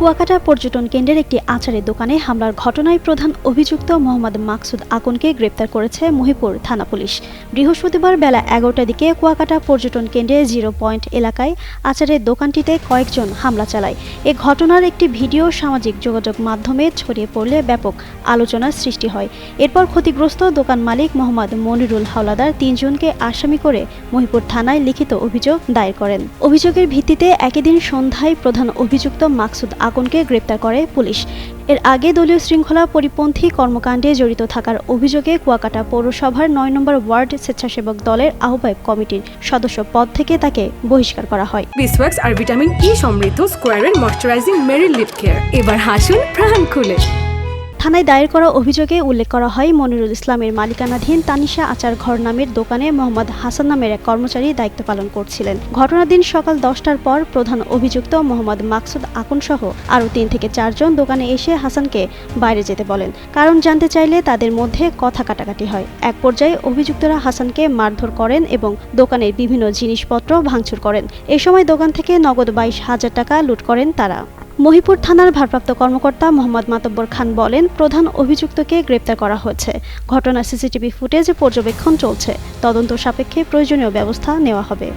কুয়াকাটা পর্যটন কেন্দ্রের একটি আচারের দোকানে হামলার ঘটনায় প্রধান অভিযুক্ত মোহাম্মদ মাকসুদ আকনকে গ্রেপ্তার করেছে মহিপুর থানা পুলিশ। বৃহস্পতিবার বেলা এগারোটার দিকে কুয়াকাটা পর্যটন কেন্দ্রে জিরো পয়েন্ট এলাকায় আচারের দোকানটিতে কয়েকজন হামলা চালায়। এ ঘটনার একটি ভিডিও সামাজিক যোগাযোগ মাধ্যমে ছড়িয়ে পড়লে ব্যাপক আলোচনার সৃষ্টি হয়। এরপর ক্ষতিগ্রস্ত দোকান মালিক মোহাম্মদ মনিরুল হাওলাদার তিনজনকে আসামি করে মহিপুর থানায় লিখিত অভিযোগ দায়ের করেন। অভিযোগের ভিত্তিতে একই দিন সন্ধ্যায় প্রধান অভিযুক্ত মাকসুদ আকনকে গ্রেপ্তার করে পুলিশ। এর আগে দলীয় শৃঙ্খলা পরিপন্থী কর্মকাণ্ডে জড়িত থাকার অভিযোগে কুয়াকাটা পৌরসভার নয় নম্বর ওয়ার্ড স্বেচ্ছাসেবক দলের আহ্বায়ক কমিটির সদস্য পদ থেকে তাকে বহিষ্কার করা হয়। বিসওয়াক্স আর ভিটামিন ই সমৃদ্ধ স্কোয়ারের ময়শ্চারাইজিং মেরি লিপ কেয়ার। এবার হাসুন প্রাণ খুলে। থানায় দায়ের করা অভিযোগে উল্লেখ করা হয়, মনিরুল ইসলামের মালিকানাধীন তানিশা আচার ঘর নামের দোকানে মোহাম্মদ হাসান নামের এক কর্মচারী দায়িত্ব পালন করছিলেন। ঘটনার দিন সকাল দশটার পর প্রধান অভিযুক্ত মোহাম্মদ মাকসুদ আকন সহ আরও তিন থেকে চারজন দোকানে এসে হাসানকে বাইরে যেতে বলেন। কারণ জানতে চাইলে তাদের মধ্যে কথা কাটাকাটি হয়। এক পর্যায়ে অভিযুক্তরা হাসানকে মারধর করেন এবং দোকানের বিভিন্ন জিনিসপত্র ভাঙচুর করেন। এ সময় দোকান থেকে নগদ বাইশ হাজার টাকা লুট করেন তারা। মহিপুর থানার ভারপ্রাপ্ত কর্মকর্তা মোহাম্মদ মাতব্বর খান বলেন, প্রধান অভিযুক্তকে গ্রেপ্তার করা হয়েছে। ঘটনার সিসিটিভি ফুটেজ পর্যবেক্ষণ চলছে। তদন্ত সাপেক্ষে প্রয়োজনীয় ব্যবস্থা নেওয়া হবে।